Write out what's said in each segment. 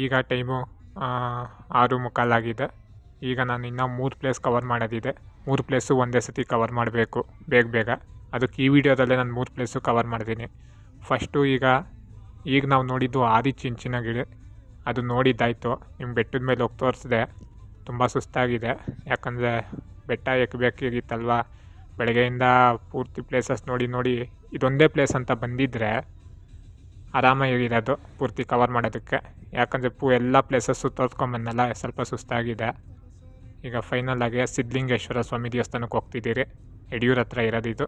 ಈಗ ಟೈಮು ಆರು ಮುಕ್ಕಾಲಾಗಿದೆ ಈಗ ನಾನು ಇನ್ನೂ ಮೂರು ಪ್ಲೇಸ್ ಕವರ್ ಮಾಡೋದಿದೆ. ಮೂರು ಪ್ಲೇಸು ಒಂದೇ ಸತಿ ಕವರ್ ಮಾಡಬೇಕು, ಬೇಗ ಬೇಗ. ಅದಕ್ಕೆ ಈ ವಿಡಿಯೋದಲ್ಲೇ ನಾನು ಮೂರು ಪ್ಲೇಸು ಕವರ್ ಮಾಡ್ತೀನಿ. ಫಸ್ಟು ಈಗ ಈಗ ನಾವು ನೋಡಿದ್ದು ಆದಿ ಚಿಂಚಿನ ಗಿಡ ಅದು ನೋಡಿದ್ದಾಯಿತು ನಿಮ್ಮ ಬೆಟ್ಟದ ಮೇಲೆ ಹೋಗಿ ತೋರಿಸಿದೆ. ತುಂಬ ಸುಸ್ತಾಗಿದೆ. ಯಾಕಂದರೆ ಬೆಟ್ಟ ಎಕ್ಕಬೇಕಾಗಿತ್ತಲ್ವ ಬೆಳಗ್ಗೆಯಿಂದ ಪೂರ್ತಿ ಪ್ಲೇಸಸ್ ನೋಡಿ ನೋಡಿ ಇದೊಂದೇ ಪ್ಲೇಸ್ ಅಂತ ಬಂದಿದ್ದರೆ ಆರಾಮಾಗಿರೋದು ಪೂರ್ತಿ ಕವರ್ ಮಾಡೋದಕ್ಕೆ. ಯಾಕಂದರೆ ಪೂ ಎಲ್ಲ ಪ್ಲೇಸಸ್ಸು ತೋರ್ಸ್ಕೊಂಬಂದಲ್ಲ ಸ್ವಲ್ಪ ಸುಸ್ತಾಗಿದೆ. ಈಗ ಫೈನಲ್ ಆಗಿ ಸಿದ್ಧಲಿಂಗೇಶ್ವರ ಸ್ವಾಮಿ ದೇವಸ್ಥಾನಕ್ಕೆ ಹೋಗ್ತಿದ್ದೀರಿ. ಯಡಿಯೂರ ಹತ್ರ ಇರೋದಿದು.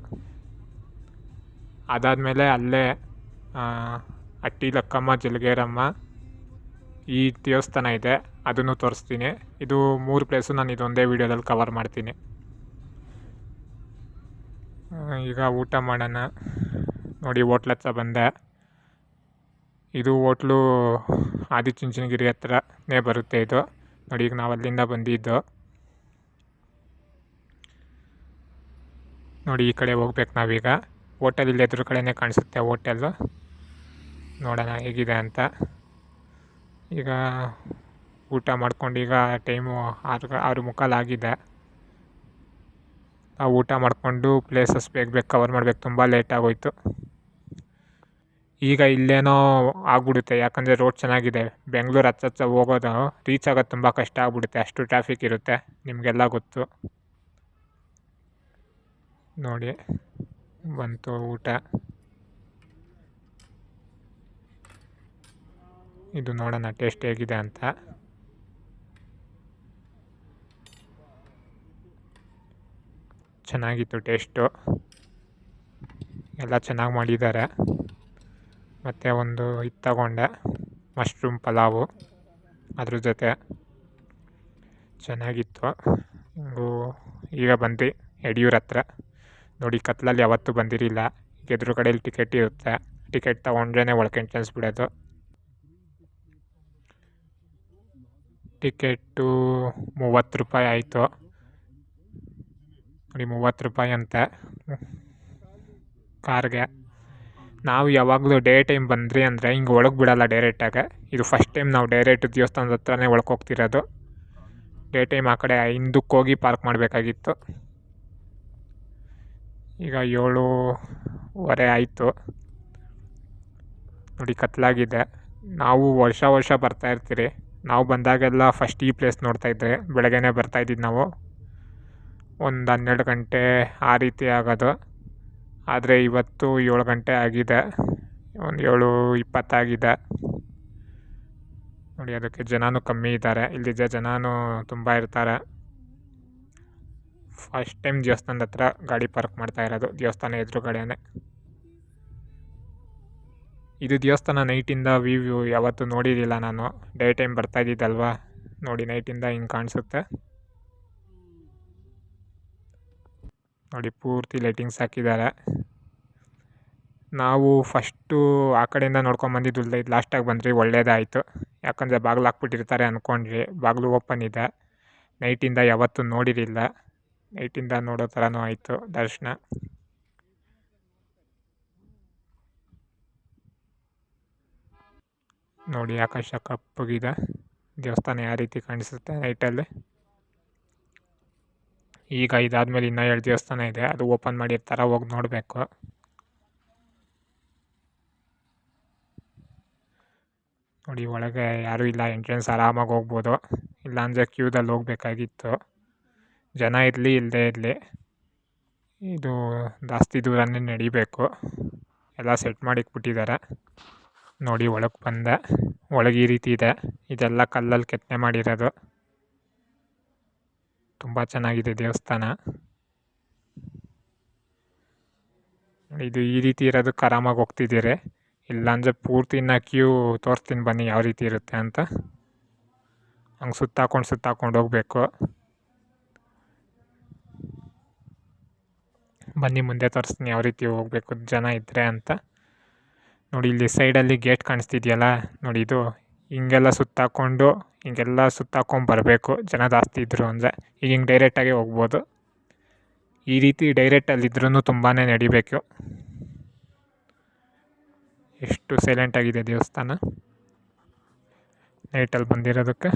ಅದಾದಮೇಲೆ ಅಲ್ಲೇ ಅಟ್ಟಿ ಲಕ್ಕಮ್ಮ ಜಲಗೇರಮ್ಮ ಈ ದೇವಸ್ಥಾನ ಇದೆ, ಅದನ್ನು ತೋರಿಸ್ತೀನಿ. ಇದು ಮೂರು ಪ್ಲೇಸು ನಾನು ಇದೊಂದೇ ವೀಡಿಯೋದಲ್ಲಿ ಕವರ್ ಮಾಡ್ತೀನಿ. ಈಗ ಊಟ ಮಾಡೋಣ. ನೋಡಿ, ಹೋಟ್ಲ್ ಹತ್ರ ಬಂದೆ. ಇದು ಹೋಟ್ಲು ಆದಿಚುಂಚನಗಿರಿ ಹತ್ರನೇ ಬರುತ್ತೆ ಇದು. ನೋಡಿ, ಈಗ ನಾವು ಅಲ್ಲಿಂದ ಬಂದಿದ್ದು. ನೋಡಿ, ಈ ಕಡೆ ಹೋಗ್ಬೇಕು ನಾವೀಗ. ಹೋಟೆಲ್ ಇಲ್ಲಿ ಎದುರು ಕಡೆನೇ ಕಾಣಿಸುತ್ತೆ ಹೋಟೆಲ್ಲು ನೋಡೋಣ ಹೇಗಿದೆ ಅಂತ. ಈಗ ಊಟ ಮಾಡ್ಕೊಂಡು ಈಗ ಟೈಮು ಆರು ಆರು ಮುಕ್ಕಾಲು ಆಗಿದೆ. ನಾವು ಊಟ ಮಾಡಿಕೊಂಡು ಪ್ಲೇಸಸ್ ಬೇಗ ಬೇಗ ಕವರ್ ಮಾಡ್ಬೇಕು. ತುಂಬ ಲೇಟ್ ಆಗೋಯ್ತು. ಈಗ ಇಲ್ಲೇನೋ ಆಗ್ಬಿಡುತ್ತೆ. ಯಾಕಂದರೆ ರೋಡ್ ಚೆನ್ನಾಗಿದೆ. ಬೆಂಗಳೂರು ಹತ್ರ ಹತ್ರ ಹೋಗೋದು ರೀಚ್ ಆಗೋದು ತುಂಬ ಕಷ್ಟ ಆಗ್ಬಿಡುತ್ತೆ. ಅಷ್ಟು ಟ್ರಾಫಿಕ್ ಇರುತ್ತೆ. ನಿಮಗೆಲ್ಲ ಗೊತ್ತು. ನೋಡಿ, ಬಂತು ಊಟ. ಇದು ನೋಡೋಣ ಟೇಸ್ಟ್ ಹೇಗಿದೆ ಅಂತ. ಚೆನ್ನಾಗಿತ್ತು ಟೇಸ್ಟು ಎಲ್ಲ ಚೆನ್ನಾಗಿ ಮಾಡಿದ್ದಾರೆ. ಮತ್ತು ಒಂದು ಇದು ತಗೊಂಡೆ. ಮಶ್ರೂಮ್ ಪಲಾವು. ಅದ್ರ ಜೊತೆ ಚೆನ್ನಾಗಿತ್ತು. ಹಿಂಗೂ ಈಗ ಬಂದು ಯಡಿಯೂರ ಹತ್ರ. ನೋಡಿ, ಕತ್ಲಲ್ಲಿ ಯಾವತ್ತೂ ಬಂದಿರಲಿಲ್ಲ ಎದುರು ಕಡೆಯಲ್ಲಿ ಟಿಕೆಟ್ ಇರುತ್ತೆ. ಟಿಕೆಟ್ ತೊಗೊಂಡ್ರೇ ಒಳಗೆ ಎಂಟ್ರೆನ್ಸ್ ಬಿಡೋದು. ಟಿಕೆಟ್ಟು ಮೂವತ್ತು ರೂಪಾಯಿ ಆಯಿತು. ನೋಡಿ, ಮೂವತ್ತು ರೂಪಾಯಿ ಅಂತೆ. ಕಾರ್ಗೆ ನಾವು ಯಾವಾಗಲೂ ಡೇ ಟೈಮ್ ಬಂದ್ರಿ ಅಂದರೆ ಹಿಂಗೆ ಒಳಗೆ ಬಿಡಲ್ಲ ಡೈರೆಕ್ಟಾಗೆ ಇದು ಫಸ್ಟ್ ಟೈಮ್ ನಾವು ಡೈರೆಕ್ಟ್ ದೇವಸ್ಥಾನದ ಹತ್ರನೇ ಒಳಗೆ ಹೋಗ್ತಿರೋದು. ಡೇ ಟೈಮ್ ಆ ಕಡೆ ಹಿಂದಕ್ಕೆ ಹೋಗಿ ಪಾರ್ಕ್ ಮಾಡಬೇಕಾಗಿತ್ತು. ಈಗ ಏಳುವರೆ ಆಯಿತು. ನೋಡಿ ಕತ್ಲಾಗಿದೆ. ನಾವು ವರ್ಷ ವರ್ಷ ಬರ್ತಾ ಇರ್ತೀರಿ. ನಾವು ಬಂದಾಗೆಲ್ಲ ಫಸ್ಟ್ ಈ ಪ್ಲೇಸ್ ನೋಡ್ತಾ ಇದ್ದೆ ಬೆಳಗ್ಗೆನೇ ಬರ್ತಾ ಇದ್ದಿದ್ದು ನಾವು. ಒಂದು ಹನ್ನೆರಡು ಗಂಟೆ ಆ ರೀತಿ ಆಗೋದು. ಆದರೆ ಇವತ್ತು ಏಳು ಗಂಟೆ ಆಗಿದೆ. ಒಂದು ಏಳು ಇಪ್ಪತ್ತಾಗಿದೆ ನೋಡಿ, ಅದಕ್ಕೆ ಜನನೂ ಕಮ್ಮಿ ಇದ್ದಾರೆ. ಇಲ್ಲಿದ್ದ ಜನನೂ ತುಂಬ ಇರ್ತಾರೆ. ಫಸ್ಟ್ ಟೈಮ್ ದೇವಸ್ಥಾನದ ಹತ್ರ ಗಾಡಿ ಪಾರ್ಕ್ ಮಾಡ್ತಾ ಇರೋದು, ದೇವಸ್ಥಾನ ಎದುರುಗಡೆನೇ. ಇದು ದೇವಸ್ಥಾನ ನೈಟಿಂದ ವ್ಯೂ ಯಾವತ್ತೂ ನೋಡಿರಲಿಲ್ಲ ನಾನು. ಡೇ ಟೈಮ್ ಬರ್ತಾ ಇದ್ದಿದ್ದಲ್ವಾ? ನೋಡಿ, ನೈಟಿಂದ ಹಿಂಗೆ ಕಾಣಿಸುತ್ತೆ. ನೋಡಿ, ಪೂರ್ತಿ ಲೈಟಿಂಗ್ಸ್ ಹಾಕಿದ್ದಾರೆ. ನಾವು ಫಸ್ಟು ಆ ಕಡೆಯಿಂದ ನೋಡ್ಕೊಂಬಂದಿದ್ದು ಇದು ಲಾಸ್ಟಾಗಿ ಬಂದ್ರಿ ಒಳ್ಳೇದಾಯಿತು. ಯಾಕಂದರೆ ಬಾಗಿಲು ಹಾಕ್ಬಿಟ್ಟಿರ್ತಾರೆ ಅಂದ್ಕೊಂಡ್ರಿ ಬಾಗಿಲು ಓಪನ್ ಇದೆ. ನೈಟಿಂದ ಯಾವತ್ತೂ ನೋಡಿರಲಿಲ್ಲ. ನೈಟಿಂದ ನೋಡೋ ಥರನೂ ಆಯಿತು ದರ್ಶನ. ನೋಡಿ ಆಕಾಶ ಕಪ್ಪಗಿದೆ. ದೇವಸ್ಥಾನ ಯಾವ ರೀತಿ ಕಾಣಿಸುತ್ತೆ ನೈಟಲ್ಲಿ ಈಗ ಇದಾದಮೇಲೆ ಇನ್ನೂ ಎರಡು ದೇವಸ್ಥಾನ ಇದೆ. ಅದು ಓಪನ್ ಮಾಡಿರ್ತಾರೆ ಹೋಗಿ ನೋಡಬೇಕು. ನೋಡಿ, ಒಳಗೆ ಯಾರೂ ಇಲ್ಲ ಎಂಟ್ರೆನ್ಸ್ ಆರಾಮಾಗಿ ಹೋಗ್ಬೋದು. ಇಲ್ಲಾಂದರೆ ಕ್ಯೂದಲ್ಲಿ ಹೋಗ್ಬೇಕಾಗಿತ್ತು. ಜನ ಇರಲಿ ಇಲ್ಲದೇ ಇರಲಿ. ಇದು ಜಾಸ್ತಿ ದೂರನೇ ನಡಿಬೇಕು. ಎಲ್ಲ ಸೆಟ್ ಮಾಡಿಕ್ಬಿಟ್ಟಿದ್ದಾರೆ ನೋಡಿ, ಒಳಗೆ ಬಂದೆ. ಒಳಗೆ ಈ ರೀತಿ ಇದೆ. ಇದೆಲ್ಲ ಕಲ್ಲಲ್ಲಿ ಕೆತ್ತನೆ ಮಾಡಿರೋದು. ತುಂಬ ಚೆನ್ನಾಗಿದೆ ದೇವಸ್ಥಾನ. ಇದು ಈ ರೀತಿ ಇರೋದಕ್ಕೆ ಆರಾಮಾಗಿ ಹೋಗ್ತಿದ್ದೀರಿ. ಇಲ್ಲಾಂದರೆ ಪೂರ್ತಿನ ಕ್ಯೂ ತೋರಿಸ್ತೀನಿ ಬನ್ನಿ ಯಾವ ರೀತಿ ಇರುತ್ತೆ ಅಂತ. ಹಂಗೆ ಸುತ್ತಾಕೊಂಡು ಸುತ್ತಾಕೊಂಡು ಹೋಗಬೇಕು. ಬನ್ನಿ ಮುಂದೆ ತೋರಿಸ್ತೀನಿ ಯಾವ ರೀತಿ ಹೋಗಬೇಕು ಜನ ಇದ್ದರೆ ಅಂತ. ನೋಡಿ ಇಲ್ಲಿ ಸೈಡಲ್ಲಿ ಗೇಟ್ ಕಾಣಿಸ್ತಿದೆಯಲ್ಲ, ನೋಡಿ ಇದು. ಹಿಂಗೆಲ್ಲ ಸುತ್ತಾಕೊಂಡು ಹಿಂಗೆಲ್ಲ ಸುತ್ತಾಕೊಂಡು ಬರಬೇಕು. ಜನ ಜಾಸ್ತಿ ಇದ್ದರು ಅಂದರೆ ಈಗ ಹಿಂಗೆ ಡೈರೆಕ್ಟಾಗಿ ಹೋಗ್ಬೋದು. ಈ ರೀತಿ ಡೈರೆಕ್ಟಲ್ಲಿದ್ರೂ ತುಂಬಾ ನಡಿಬೇಕು. ಎಷ್ಟು ಸೈಲೆಂಟ್ ಆಗಿದೆ ದೇವಸ್ಥಾನ? ನೈಟಲ್ಲಿ ಬಂದಿರೋದಕ್ಕೆ?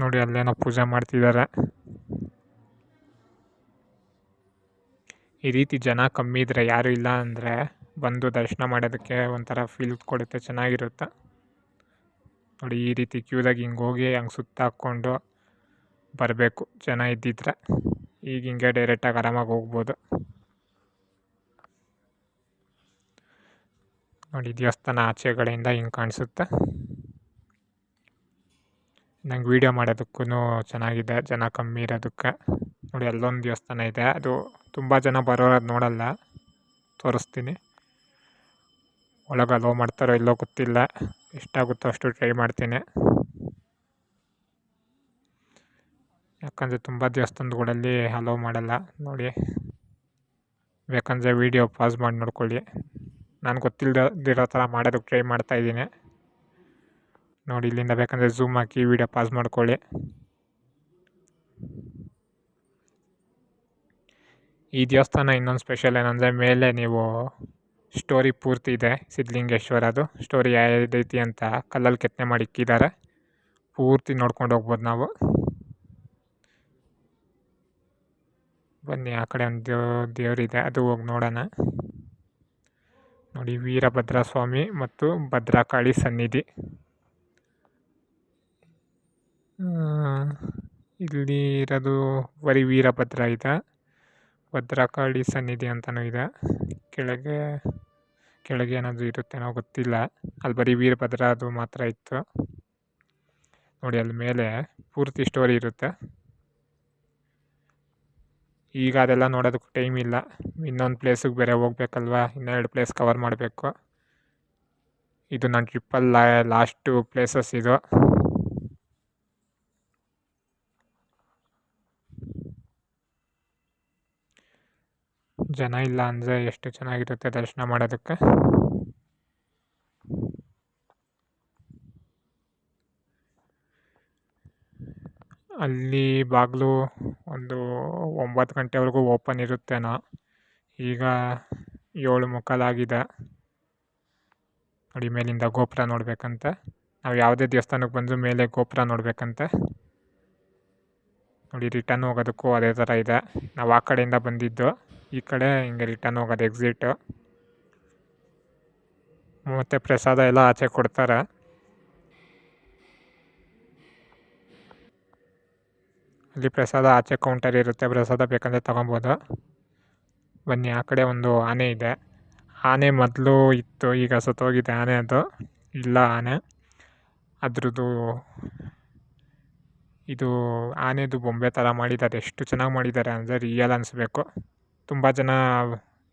ನೋಡಿ, ಅಲ್ಲೇನೋ ಪೂಜೆ ಮಾಡ್ತಿದ್ದಾರೆ. ಈ ರೀತಿ ಜನ ಕಮ್ಮಿ ಇದ್ದರೆ ಯಾರೂ ಇಲ್ಲ ಅಂದರೆ ಬಂದು ದರ್ಶನ ಮಾಡೋದಕ್ಕೆ ಒಂಥರ ಫೀಲ್ ಕೊಡುತ್ತೆ, ಚೆನ್ನಾಗಿರುತ್ತೆ. ನೋಡಿ, ಈ ರೀತಿ ಕ್ಯೂದಾಗ ಹಿಂಗೆ ಹೋಗಿ ಹಂಗೆ ಸುತ್ತ ಹಾಕ್ಕೊಂಡು ಬರಬೇಕು ಜನ ಇದ್ದಿದ್ರೆ. ಈಗ ಹಿಂಗೆ ಡೈರೆಕ್ಟಾಗಿ ಆರಾಮಾಗಿ ಹೋಗ್ಬೋದು. ನೋಡಿ, ದೇವಸ್ಥಾನ ಆಚೆಗಳಿಂದ ಹಿಂಗೆ ಕಾಣಿಸುತ್ತೆ. ನಂಗೆ ವೀಡಿಯೋ ಮಾಡೋದಕ್ಕೂ ಚೆನ್ನಾಗಿದೆ, ಜನ ಕಮ್ಮಿ ಇರೋದಕ್ಕೆ. ನೋಡಿ, ಅಲ್ಲೊಂದು ದೇವಸ್ಥಾನ ಇದೆ. ಅದು ತುಂಬ ಜನ ಬರೋರು ಅದು ನೋಡಲ್ಲ. ತೋರಿಸ್ತೀನಿ. ಒಳಗೆ ಅಲೋ ಮಾಡ್ತಾರೋ ಇಲ್ಲೋ ಗೊತ್ತಿಲ್ಲ. ಎಷ್ಟಾಗುತ್ತೋ ಅಷ್ಟು ಟ್ರೈ ಮಾಡ್ತೀನಿ. ಯಾಕಂದರೆ ತುಂಬ ದೇವಸ್ಥಾನಗಳಲ್ಲಿ ಅಲೋ ಮಾಡಲ್ಲ. ನೋಡಿ, ಬೇಕಂದರೆ ವೀಡಿಯೋ ಪಾಸ್ ಮಾಡಿ ನೋಡ್ಕೊಳ್ಳಿ. ನಾನು ಗೊತ್ತಿಲ್ಲದಿರೋ ಥರ ಮಾಡೋದಕ್ಕೆ ಟ್ರೈ ಮಾಡ್ತಾಯಿದ್ದೀನಿ ನೋಡಿ, ಇಲ್ಲಿಂದ ಬೇಕಂದರೆ ಝೂಮ್ ಹಾಕಿ ವಿಡಿಯೋ ಪಾಸ್ ಮಾಡ್ಕೊಳ್ಳಿ. ಈ ದೇವಸ್ಥಾನ ಇನ್ನೊಂದು ಸ್ಪೆಷಲ್ ಏನಂದರೆ ಮೇಲೆ ನೀವು ಸ್ಟೋರಿ ಪೂರ್ತಿ ಇದೆ ಸಿದ್ಧಲಿಂಗೇಶ್ವರದು ಸ್ಟೋರಿ ಯಾವ್ದೈತಿ ಅಂತ ಕಲ್ಲಲ್ಲಿ ಕೆತ್ತನೆ ಮಾಡಿ ಇಕ್ಕಿದ್ದಾರೆ. ಪೂರ್ತಿ ನೋಡ್ಕೊಂಡು ಹೋಗ್ಬೋದು ನಾವು. ಬನ್ನಿ, ಆ ಕಡೆ ಒಂದು ದೇವರಿದೆ ಅದು ಹೋಗಿ ನೋಡೋಣ. ನೋಡಿ ವೀರಭದ್ರ ಸ್ವಾಮಿ ಮತ್ತು ಭದ್ರಕಾಳಿ ಸನ್ನಿಧಿ. ಇಲ್ಲಿ ಇರೋದು ಬರೀ ವೀರಭದ್ರ ಇದೆ. ಭದ್ರಕಾಳಿ ಸನ್ನಿಧಿ ಅಂತಲೂ ಇದೆ. ಕೆಳಗೆ ಕೆಳಗೆ ಏನಾದರೂ ಇರುತ್ತೇನೋ ಗೊತ್ತಿಲ್ಲ. ಅಲ್ಲಿ ಬರೀ ವೀರಭದ್ರ ಅದು ಮಾತ್ರ ಇತ್ತು. ನೋಡಿ, ಅಲ್ಲಿ ಮೇಲೆ ಪೂರ್ತಿ ಸ್ಟೋರಿ ಇರುತ್ತೆ. ಈಗ ಅದೆಲ್ಲ ನೋಡೋದಕ್ಕೆ ಟೈಮ್ ಇಲ್ಲ. ಇನ್ನೊಂದು ಪ್ಲೇಸಿಗೆ ಬೇರೆ ಹೋಗ್ಬೇಕಲ್ವಾ? ಇನ್ನೆರಡು ಪ್ಲೇಸ್ ಕವರ್ ಮಾಡಬೇಕು. ಇದು ನನ್ನ ಟ್ರಿಪ್ಪಲ್ಲಿ ಲಾಸ್ಟು ಪ್ಲೇಸಸ್ ಇದು. ಜನ ಇಲ್ಲ ಅಂದರೆ ಎಷ್ಟು ಚೆನ್ನಾಗಿರುತ್ತೆ ದರ್ಶನ ಮಾಡೋದಕ್ಕೆ? ಅಲ್ಲಿ ಬಾಗಿಲು ಒಂದು ಒಂಬತ್ತು ಗಂಟೆವರೆಗೂ ಓಪನ್ ಇರುತ್ತೇನೋ, ಈಗ ಏಳು ಮುಕ್ಕಾಲಾಗಿದೆ. ನೋಡಿ, ಮೇಲಿಂದ ಗೋಪುರ ನೋಡಬೇಕಂತೆ. ನಾವು ಯಾವುದೇ ದೇವಸ್ಥಾನಕ್ಕೆ ಬಂದರೂ ಮೇಲೆ ಗೋಪುರ ನೋಡಬೇಕಂತೆ. ನೋಡಿ, ರಿಟರ್ನ್ ಹೋಗೋದಕ್ಕೂ ಅದೇ ಥರ ಇದೆ. ನಾವು ಆ ಕಡೆಯಿಂದ ಬಂದಿದ್ದು, ಈ ಕಡೆ ಹಿಂಗೆ ರಿಟರ್ನ್ ಹೋಗೋದು ಎಕ್ಸಿಟು ಮತ್ತು ಪ್ರಸಾದ ಎಲ್ಲ ಆಚೆ ಕೊಡ್ತಾರೆ. ಅಲ್ಲಿ ಪ್ರಸಾದ ಆಚೆ ಕೌಂಟರ್ ಇರುತ್ತೆ, ಪ್ರಸಾದ ಬೇಕಂದರೆ ತೊಗೊಬೋದು. ಬನ್ನಿ, ಆ ಕಡೆ ಒಂದು ಆನೆ ಇದೆ. ಆನೆ ಮೊದಲು ಇತ್ತು, ಈಗ ಸತ್ತೋಗಿದೆ ಆನೆ ಅದು. ಇಲ್ಲ ಆನೆ. ಅದ್ರದ್ದು ಇದು ಆನೆದು ಬೊಂಬೆ ಥರ ಮಾಡಿದ್ದಾರೆ. ಎಷ್ಟು ಚೆನ್ನಾಗಿ ಮಾಡಿದ್ದಾರೆ ಅಂದರೆ ರಿಯಲ್ ಅನಿಸ್ಬೇಕು. ತುಂಬ ಜನ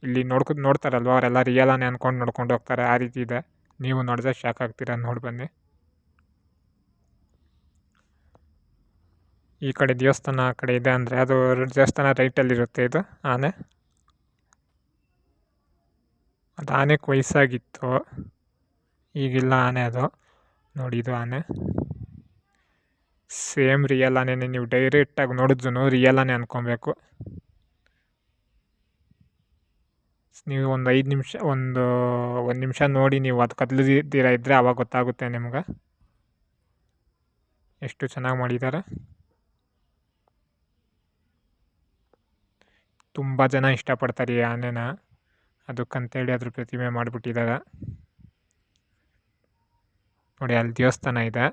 ಇಲ್ಲಿ ನೋಡ್ಕೊ, ನೋಡ್ತಾರಲ್ವ? ಅವರೆಲ್ಲ ರಿಯಲ್ ಆನೆ ಅಂದ್ಕೊಂಡು ನೋಡ್ಕೊಂಡು ಹೋಗ್ತಾರೆ. ಆ ರೀತಿ ಇದೆ. ನೀವು ನೋಡಿದ್ರೆ ಶಾಕ್ ಆಗ್ತೀರ? ನೋಡಿ ಬನ್ನಿ. ಈ ಕಡೆ ದೇವಸ್ಥಾನ ಆ ಕಡೆ ಇದೆ ಅಂದರೆ ಅದು ದೇವಸ್ಥಾನ ರೈಟಲ್ಲಿರುತ್ತೆ ಇದು, ಆನೆ. ಅದು ಆನೆಗೆ ವಯಸ್ಸಾಗಿತ್ತು. ಈಗಿಲ್ಲ ಆನೆ ಅದು. ನೋಡಿ ಇದು ಆನೆ. ಸೇಮ್ ರಿಯಲ್ ಆನೆ ನೀವು ಡೈರೆಕ್ಟಾಗಿ ನೋಡಿದ್ರು ರಿಯಲ್ ಆನೆ ಅಂದ್ಕೊಬೇಕು ನೀವು ಒಂದು ಐದು ನಿಮಿಷ, ಒಂದು ಒಂದು ನಿಮಿಷ ನೋಡಿ ನೀವು ಅದು ಕದ್ಲದಿದ್ದೀರ ಇದ್ದರೆ ಆವಾಗ ಗೊತ್ತಾಗುತ್ತೆ ನಿಮ್ಗೆ. ಎಷ್ಟು ಚೆನ್ನಾಗಿ ಮಾಡಿದ್ದಾರೆ ತುಂಬ ಜನ ಇಷ್ಟಪಡ್ತಾರೆ ಈ ಆನೆನ. ಅದಕ್ಕಂತೇಳಿ ಅದ್ರ ಪ್ರತಿಮೆ ಮಾಡಿಬಿಟ್ಟಿದ್ದಾರೆ. ನೋಡಿ, ಅಲ್ಲಿ ದೇವಸ್ಥಾನ ಇದೆ.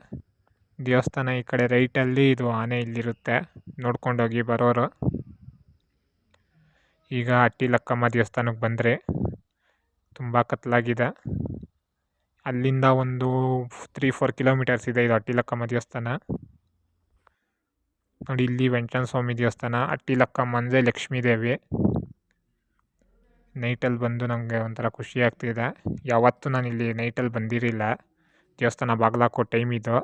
ದೇವಸ್ಥಾನ ಈ ಕಡೆ ರೈಟಲ್ಲಿ ಇದು ಆನೆ ಇಲ್ಲಿರುತ್ತೆ. ನೋಡ್ಕೊಂಡೋಗಿ ಬರೋರು. ಈಗ ಅಟ್ಟಿ ಲಕ್ಕಮ್ಮ ದೇವಸ್ಥಾನಕ್ಕೆ ಬಂದರೆ ತುಂಬ ಕತ್ಲಾಗಿದೆ. ಅಲ್ಲಿಂದ ಒಂದು ತ್ರೀ ಫೋರ್ ಕಿಲೋಮೀಟರ್ಸ್ ಇದೆ ಇದು ಅಟ್ಟಿ ಲಕ್ಕಮ್ಮ ದೇವಸ್ಥಾನ. ನೋಡಿ, ಇಲ್ಲಿ ವೆಂಕಟನ ಸ್ವಾಮಿ ದೇವಸ್ಥಾನ, ಅಟ್ಟಿಲಕ್ಕ ಮಂಜೆ ಲಕ್ಷ್ಮೀ ದೇವಿ. ನೈಟಲ್ಲಿ ಬಂದು ನನಗೆ ಒಂಥರ ಖುಷಿ ಆಗ್ತಿದೆ. ಯಾವತ್ತೂ ನಾನು ಇಲ್ಲಿ ನೈಟಲ್ಲಿ ಬಂದಿರಲಿಲ್ಲ ದೇವಸ್ಥಾನ ಬಾಗಿಲಾಕೋ ಟೈಮ್ ಇದು.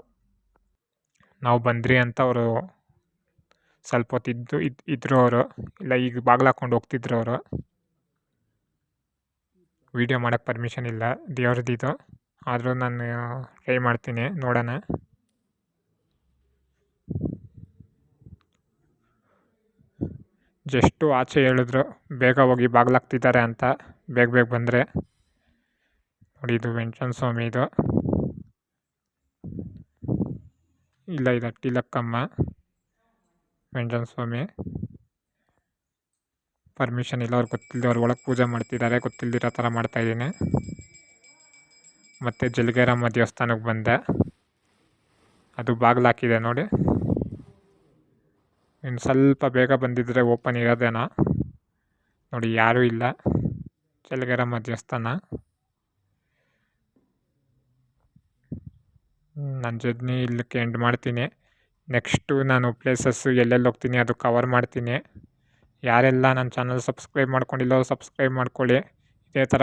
ನಾವು ಬಂದ್ರಿ ಅಂತ ಅವರು ಸ್ವಲ್ಪ ಹೊತ್ತಿದ್ದು ಇದ್ರು ಇದ್ದರು ಅವರು. ಇಲ್ಲ, ಈಗ ಬಾಗಿಲಾಕೊಂಡು ಹೋಗ್ತಿದ್ರು ಅವರು. ವೀಡಿಯೋ ಮಾಡೋಕ್ಕೆ ಪರ್ಮಿಷನ್ ಇಲ್ಲ. ದೇವ್ರದ್ದು. ಆದರೂ ನಾನು ಟ್ರೈ ಮಾಡ್ತೀನಿ, ನೋಡೋಣ. ಜಸ್ಟು ಆಚೆ ಹೇಳಿದ್ರು, ಬೇಗ ಹೋಗಿ ಬಾಗ್ಲಾಗ್ತಿದ್ದಾರೆ ಅಂತ. ಬೇಗ ಬೇಗ ಬಂದರೆ. ನೋಡಿ, ಇದು ವೆಂಕಟೇಶ್ವರ ಸ್ವಾಮಿ ಇದು. ಇಲ್ಲ, ಇದು ಟಿಲಕ್ಕಮ್ಮ ವೆಂಜನ್ ಸ್ವಾಮಿ. ಪರ್ಮಿಷನ್ ಇಲ್ಲ, ಅವ್ರು ಗೊತ್ತಿಲ್ಲದೆ ಅವ್ರು ಒಳಗೆ ಪೂಜೆ ಮಾಡ್ತಿದ್ದಾರೆ. ಗೊತ್ತಿಲ್ದಿರೋ ಥರ ಮಾಡ್ತಾಯಿದ್ದೀನಿ ಮತ್ತು ಜಲಗೇರಮ್ಮ ದೇವಸ್ಥಾನಕ್ಕೆ ಬಂದೆ. ಅದು ಬಾಗಿಲಾಕಿದೆ ನೋಡಿ. ಇನ್ನು ಸ್ವಲ್ಪ ಬೇಗ ಬಂದಿದ್ದರೆ ಓಪನ್ ಇರೋದೇನೋ? ನೋಡಿ, ಯಾರೂ ಇಲ್ಲ. ಜಲಗೇರಮ್ಮ ದೇವಸ್ಥಾನ ನನ್ನ ಜರ್ನಿ ಇಲ್ಲಕ್ಕೆ ಎಂಡ್ ಮಾಡ್ತೀನಿ. ನೆಕ್ಸ್ಟು ನಾನು ಪ್ಲೇಸಸ್ಸು ಎಲ್ಲೆಲ್ಲಿ ಹೋಗ್ತೀನಿ ಅದು ಕವರ್ ಮಾಡ್ತೀನಿ. ಯಾರೆಲ್ಲ ನನ್ನ ಚಾನಲ್ ಸಬ್ಸ್ಕ್ರೈಬ್ ಮಾಡ್ಕೊಂಡಿಲ್ಲೋ ಸಬ್ಸ್ಕ್ರೈಬ್ ಮಾಡ್ಕೊಳ್ಳಿ. ಇದೇ ಥರ